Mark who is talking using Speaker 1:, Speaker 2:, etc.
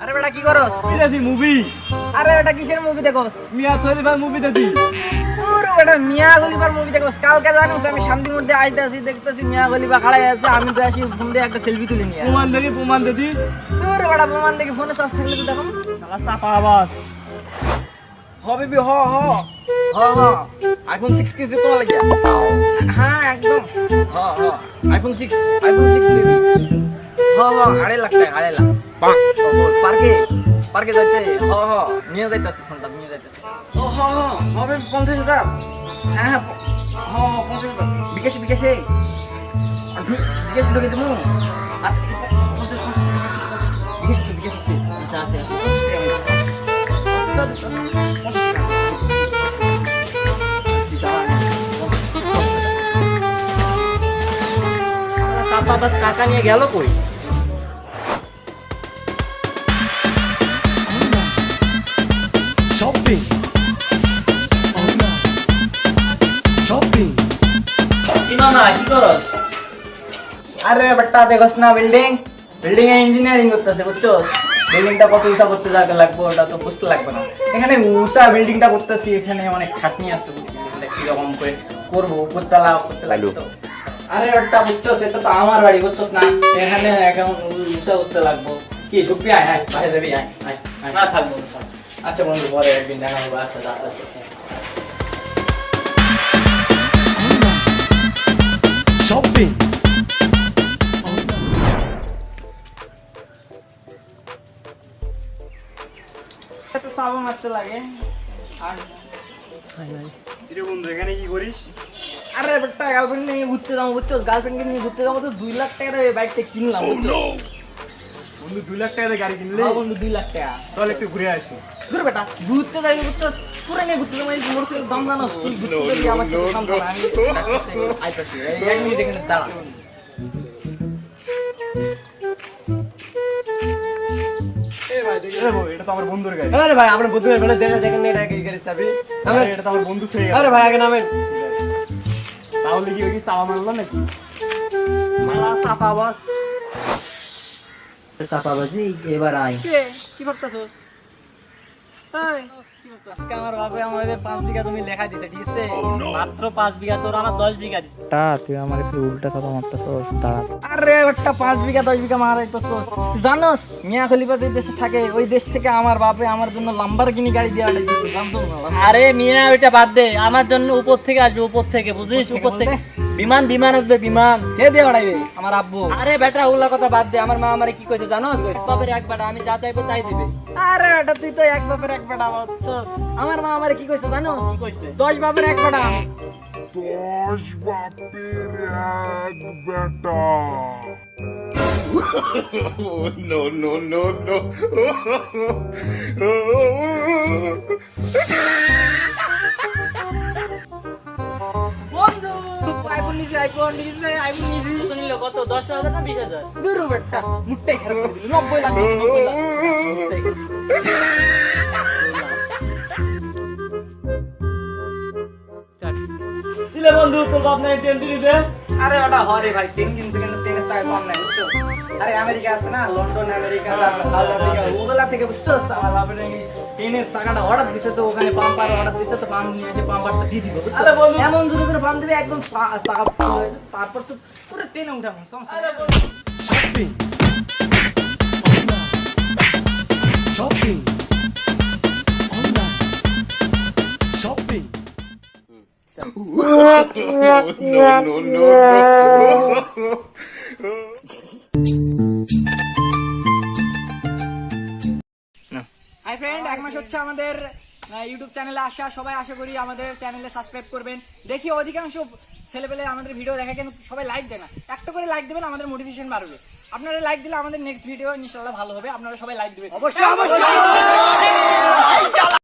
Speaker 1: আরে বেটা কি করস?
Speaker 2: মুভি
Speaker 1: আরে এটা কিসের মুভি দেখোস?
Speaker 2: মিয়া ভাই মুভি দেখি।
Speaker 1: বেটা মিয়া মুভি দেখোস কালকে আমি শান্তি মধ্যে আইতাছি দেখতেছি মিয়া খলিফা খাড়াই আছে আমি তো আসি ফোন দিয়ে একটা সেলফি তুলে নিয়ে
Speaker 2: প্রমাণ দেখি প্রমাণ দেখি।
Speaker 1: পুরো বেটা প্রমাণ দেখি ফোনে সস থাকলে তো দেখো।
Speaker 2: চাপা আবাস।
Speaker 1: হ বেবি হ হ। হ হ। আইফোন সিক্স কিনছি তোমার লাগিয়া হ্যাঁ একদম। হ হ। IPhone six iPhone six baby. হ হ আড়াই লাখ টাকা আড়াই লাখ। পার্কে পার্কে যাইতে। হ হ। নিয়ে যাইতেছি ফোনটা হবে পঞ্চাশ হাজার। হ্যাঁ হ্যাঁ হ পঞ্চাশ হাজার। বিকাশে বিকাশে। বিকাশে ঢুকে দেবো। আচ্ছা পঞ্চাশ পঞ্চাশ বিকাশ আছে বিকাশ আছে।
Speaker 2: কাকা নিয়ে গেল কই? মামা কি করস?
Speaker 1: আরে বেটা দেখোস না বিল্ডিং বিল্ডিং এ ইঞ্জিনিয়ারিং করতেছে বুঝছোস? বিল্ডিংটা কত উষা করতে যাকে লাগবে ওটা তো বুঝতে লাগবে না। এখানে উষা বিল্ডিংটা করতেছি এখানে অনেক খাটনি আছে কীরকম করে করব উপরতলা করতে লাগবে তো আরে বেটা বুঝছোস এটা তো আমার বাড়ি বুঝছোস না? এখানে এখন উষা করতে লাগবো। কি ঢুকবি? আয় আয় বাইরে যাবি আয় আয়।
Speaker 2: না থাকব
Speaker 1: আচ্ছা বন্ধু পরে একদিন দেখা হবে। আচ্ছা যা।
Speaker 3: Shopping.
Speaker 1: একটু সাবান মারতে লাগে। আর
Speaker 2: বন্ধু এখানে কি করিস?
Speaker 1: আরে বেটা গার্লফ্রেন্ড নিয়ে ঘুরতে যাব বুঝছ? গার্লফ্রেন্ডকে নিয়ে ঘুরতে যাব তো দুই লাখ টাকার বাইকটা কিনলাম বুঝছ?
Speaker 2: বন্ধু দুই লাখ টাকা দিয়ে গাড়ি কিনলে?
Speaker 1: হ্যাঁ বন্ধু দুই লাখ টাকা।
Speaker 2: চল একটু ঘুরে আসি।
Speaker 1: ঘুরে বেটা ঘুরতে যাই বুঝছ পুরো নিয়ে ঘুরতে যাব এই মোটরসাইকেল দাম জানো তুই ঘুরতে যাবি আমার সাথে দাম জানো আমি আইতাছি এই এক মিনিট এখানে দাঁড়া।
Speaker 2: এটা তো আমার বন্ধুর গাড়ি।
Speaker 4: আরে ভাই আপনার বন্ধু বেলা দেখে দেখেন এটা কি গাড়ি চাবি?
Speaker 2: এটা তো আমার বন্ধু ছেড়ে
Speaker 4: আরে ভাই আগে নামেন।
Speaker 2: তাহলে কি ওই কি চাওয়া মারলো নাকি?
Speaker 4: মালা চাপা বাস।
Speaker 5: চাপাবাজি এবার আয়।
Speaker 1: কি? ভাবতাছস? আজকে আমার বাবা আমাদের পাঁচ বিঘা তুমি লেখা দিছে ঠিক আছে?
Speaker 2: মাত্র পাঁচ বিঘা তোর আমার দশ বিঘা দিচ্ছে
Speaker 5: তুই আমার একটু উল্টা চাপা মারতেছস দাঁড়া।
Speaker 1: আরে একটা পাঁচ বিঘা দশ বিঘা মারাই তো জানোস মিয়া খলিফা যে দেশে থাকে ওই দেশ থেকে আমার বাপে আমার জন্য লাম্বার কিনি গাড়ি দিয়ে না?
Speaker 2: আরে মিয়া ওইটা বাদ দে। আমার জন্য উপর থেকে আসবে উপর থেকে বুঝিস? উপর থেকে বিমান বিমান আসবে বিমান।
Speaker 1: কে দিয়ে আড়াইবে আমার আব্বু।
Speaker 2: আরে বেটা ওগুলা কথা বাদ দে আমার মা আমারে কি কইছে জানোস? বাপের এক বেটা আমি যা চাইব তাই দিবে।
Speaker 1: আরে বেটা তুই তো এক বাপের এক বেটা বলছস আমার মা আমারে কি কইছে জানোস?
Speaker 2: কি কইছে?
Speaker 1: দশ বাপের এক বেটা।
Speaker 6: দশ বাপের এক বেটা। No, no, no, no.
Speaker 1: বন্ধু
Speaker 2: তোর বাপ নাই টেনশন দিতে
Speaker 1: আরে ওটা হরে ভাই, তিন দিন সেকেন্ড ট্রেনের চাই পাম নাই, বুঝছ? আরে আমেরিকা আছে না, লন্ডন, আমেরিকা, তারপর সাউথ আফ্রিকা, ওগুলা থেকে বুঝছ? আমার বাপের ট্রেনের চাকাটা অর্ডার দিছে তো ওখানে পাম্পার অর্ডার দিছে তো পাম্প নিয়ে এসে পাম্পারটা দিয়ে দিব
Speaker 2: আরে বন্ধু।
Speaker 1: এমন জোরে জোরে পাম্প দিবে একদম চাকা যাবে। তারপর তো পুরো ট্রেনে উঠাবো সমস্যা.
Speaker 3: Shopping.
Speaker 6: No, no, no, no.
Speaker 1: Hi friend এক মাস হচ্ছে আমাদের ইউটিউব চ্যানেলে আসা। সবাই আশা করি আমাদের চ্যানেলে সাবস্ক্রাইব করবেন। দেখি অধিকাংশ ছেলেপেলে আমাদের ভিডিও দেখে কিন্তু সবাই লাইক দেয় না। একটা করে লাইক দেবেন আমাদের মোটিভেশন বাড়বে। আপনারা লাইক দিলে আমাদের নেক্সট ভিডিও ইনশাল্লাহ ভালো হবে। আপনারা সবাই লাইক দেবেন। অবশ্যই অবশ্যই।